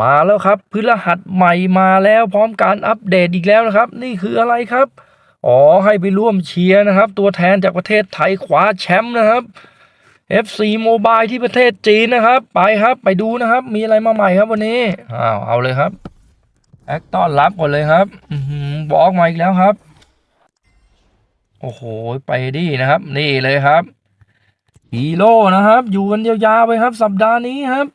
มาแล้วครับพฤหัสใหม่มาแล้วพร้อมการอัปเดตอีกแล้วนะครับ นี่คืออะไรครับอ๋อให้ไปร่วมเชียร์นะครับ ตัวแทนจากประเทศไทยคว้าแชมป์นะครับ FC Mobile ที่ประเทศจีนนะครับ ไปครับไปดูนะครับ มีอะไรมาใหม่ครับวันนี้อ้าวเอาเลยครับแอคต้อนรับก่อนเลยครับอบอกมาอีกแล้วครับ โอ้โหไปดีนะครับ นี่เลยครับฮีโร่นะครับ อยู่กันยาวๆไปครับ สัปดาห์นี้ครับ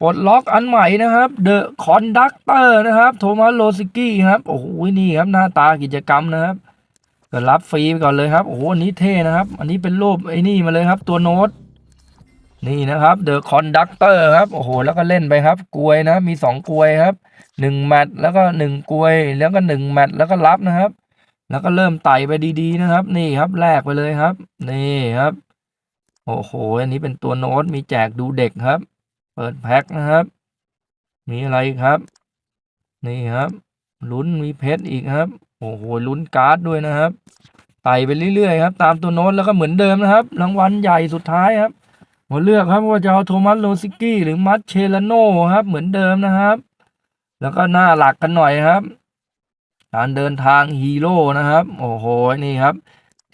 ปลดล็อกอันใหม่นะครับเดอะคอนดักเตอร์นะครับโทมัสโรซิกี้ครับโอ้โหนี่ครับหน้าตากิจกรรมนะครับก็รับฟรีไปก่อนเลยครับโอ้โหอันนี้เท่นะครับ อันนี้เป็นรูปไอ้นี่มาเลยครับ ตัวโน้ตนี่นะครับเดอะคอนดักเตอร์ครับโอ้โหแล้วก็เล่นไปครับกลวยนะมีสองกลวยครับหนึ่งแมตช์แล้วก็หนึ่งกลวย แล้วก็หนึ่งแมตช์แล้วก็รับนะครับ แล้วก็เริ่มไต่ไปดีๆนะครับ นี่ครับแลกไปเลยครับ นี่ครับ โอ้โห อันนี้เป็นตัวโน้ตมีแจกดูเด็กครับ เปิดแพ็คนะครับ มีอะไรครับ นี่ครับ ลุ้นมีเพชรอีกครับ โอ้โห ลุ้นการ์ดด้วยนะครับ ไต่ไปเรื่อยๆครับ ตามตัวโน้ตแล้วก็เหมือนเดิมนะครับ รางวัลใหญ่สุดท้ายครับหมดเลือกครับว่าจะเอาโทมัสโรซิกี้หรือมัตเชลโนครับ เหมือนเดิมนะครับ แล้วก็หน้าหลักกันหน่อยครับ การเดินทางฮีโร่นะครับ โอ้โห นี่ครับ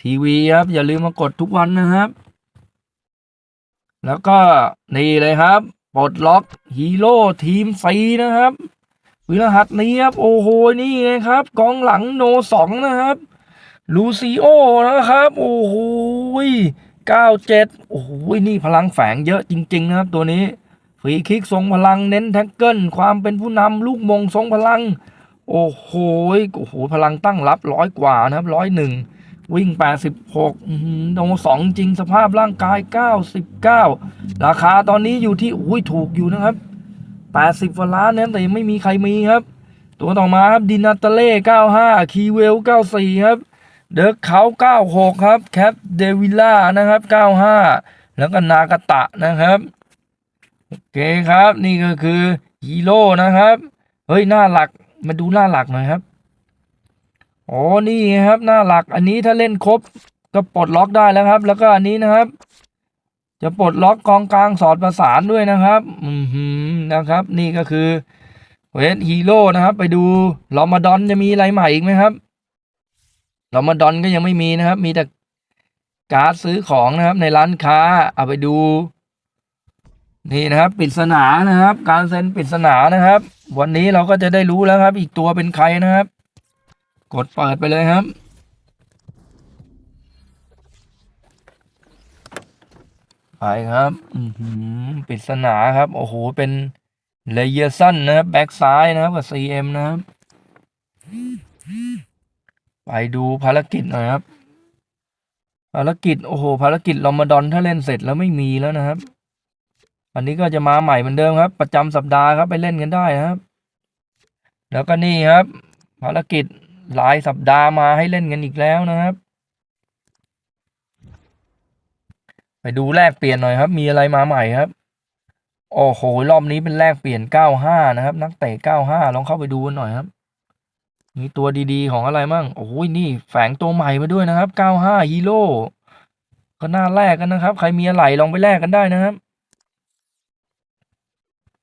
ทีวีครับ อย่าลืมมากดทุกวันนะครับ แล้วก็นี่เลยครับ ปลดล็อกฮีโร่ทีมฟรีนะครับวิรหัสนี้ครับโอ้โหนี่ไงครับ กองหลังโนสองนะครับลูซิโอนะครับ โอ้โหเก้าเจ็ดโอ้โหนี่พลังแฝงเยอะจริง ๆ นะครับ ตัวนี้ฟรีคิกทรงพลังเน้นแท็กเกิลความเป็นผู้นำลูกมงทรงพลัง โอ้โหโอ้โหพลังตั้งรับร้อยกว่านะครับร้อยหนึ่ง วิ่ง 86อื้อหือโนสองจริงสภาพร่างกาย 99 ราคาตอนนี้อยู่ที่อุ้ยถูกอยู่นะครับ 80กว่าล้านนะแต่ยังไม่มีใครมีครับ ตัวต่อมาครับดินาตเล่ 95 คีเวล 94 ครับ เดอะเขา 96 ครับ แคปเดวิล่านะครับ 95 แล้วก็นากตะนะครับ โอเคครับนี่ก็คือฮีโร่นะครับ เฮ้ย หน้าหลักมาดูหน้าหลักหน่อยครับ อ๋อนี่ครับหน้าหลักอันนี้ถ้าเล่นครบก็ปลดล็อกได้แล้วครับ แล้วก็อันนี้นะครับ จะปลดล็อกกองกลางสอดประสานด้วยนะครับอืมหืมนะครับ นี่ก็คือเวทฮีโร่นะครับ ไปดูลอมาดอนจะมีอะไรใหม่อีกไหมครับลอมาดอนก็ยังไม่มีนะครับ มีแต่การ์ดซื้อของนะครับ ในร้านค้าเอาไปดู นี่นะครับปริศนานะครับ การเซ็นปริศนานะครับ วันนี้เราก็จะได้รู้แล้วครับ อีกตัวเป็นใครนะครับ กดเปิดไปเลยครับไปครับอือหือปริศนาครับ โอ้โห เป็นเลเยอร์สั้นนะครับ แบ็กซ้ายนะครับ กับ CM นะครับ ไปดูภารกิจหน่อยครับ ภารกิจ โอ้โห ภารกิจลอมาดอนถ้าเล่นเสร็จแล้วไม่มีแล้วนะครับ อันนี้ก็จะมาใหม่เหมือนเดิมครับ ประจำสัปดาห์ครับ ไปเล่นกันได้นะครับ แล้วก็นี่ครับ ภารกิจ หลายสัปดาห์มาให้เล่นกันอีกแล้วนะครับ ไปดูแลกเปลี่ยนหน่อยครับ มีอะไรมาใหม่ครับ โอ้โหรอบนี้เป็นแลกเปลี่ยน 95 นะครับ นักเตะ 95 ลองเข้าไปดูกันหน่อยครับ มีตัวดีๆ ของอะไรมั่งโอ้ยนี่แฝงตัวใหม่มาด้วยนะครับ 95ฮีโร่ก็น่าแลกกันนะครับ ใครมีอะไรลองไปแลกกันได้นะครับ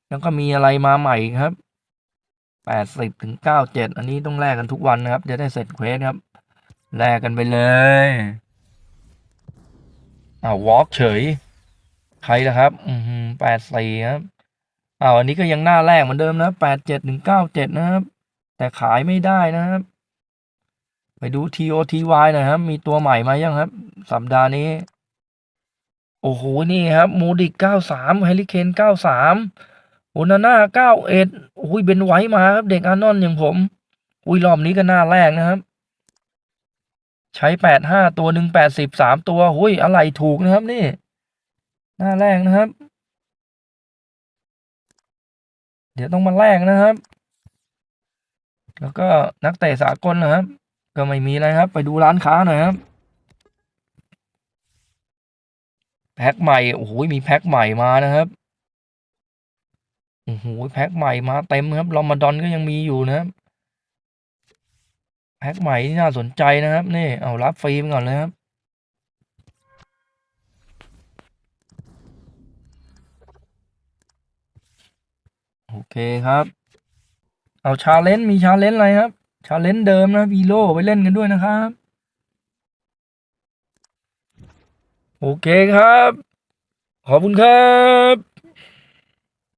แล้วก็มีอะไรมาใหม่ครับ 80ถึง97 อันนี้ต้องแลกกันทุกวันนะครับ จะได้เสร็จเควสครับ แลกกันไปเลยอ้าววอล์กเฉย ใครล่ะครับ อืมแปดสี่ครับอ้าวอันนี้ก็ยังหน้าแรกเหมือนเดิมนะแปดเจ็ดถึงเก้าเจ็ดนะครับ แต่ขายไม่ได้นะครับ ไปดู TOTY หน่อยครับ มีตัวใหม่มายังครับ สัปดาห์นี้ โอ้โห นี่ครับ มูดิกเก้าสามเฮลิเคนเก้าสาม โอนาน่าเก้าเอ็ดโอ้ยเบนไว้มาครับ เด็กอานอนอย่างผม อุ้ยรอบนี้ก็หน้าแรกนะครับ ใช้แปดห้าตัวหนึ่งแปดสิบสามตัวหุยอะไรถูกนะครับนี่ หน้าแรกนะครับ เดี๋ยวต้องมาแลกนะครับ แล้วก็นักเตะสากลนะครับ ก็ไม่มีอะไรครับ ไปดูร้านค้าหน่อยครับ แพ็คใหม่โอ้โหมีแพ็คใหม่มานะครับ โอ้โหแพ็คใหม่มาเต็มครับลอมาดอนก็ยังมีอยู่นะครับแพ็คใหม่ที่น่าสนใจนะครับ นี่ เอารับฟรีไปก่อนเลยครับ โอเคครับ เอาชาเลนจ์มีชาเลนจ์อะไรครับ ชาเลนจ์เดิมนะวีโร่ไปเล่นกันด้วยนะครับ โอเคครับ ขอบคุณครับ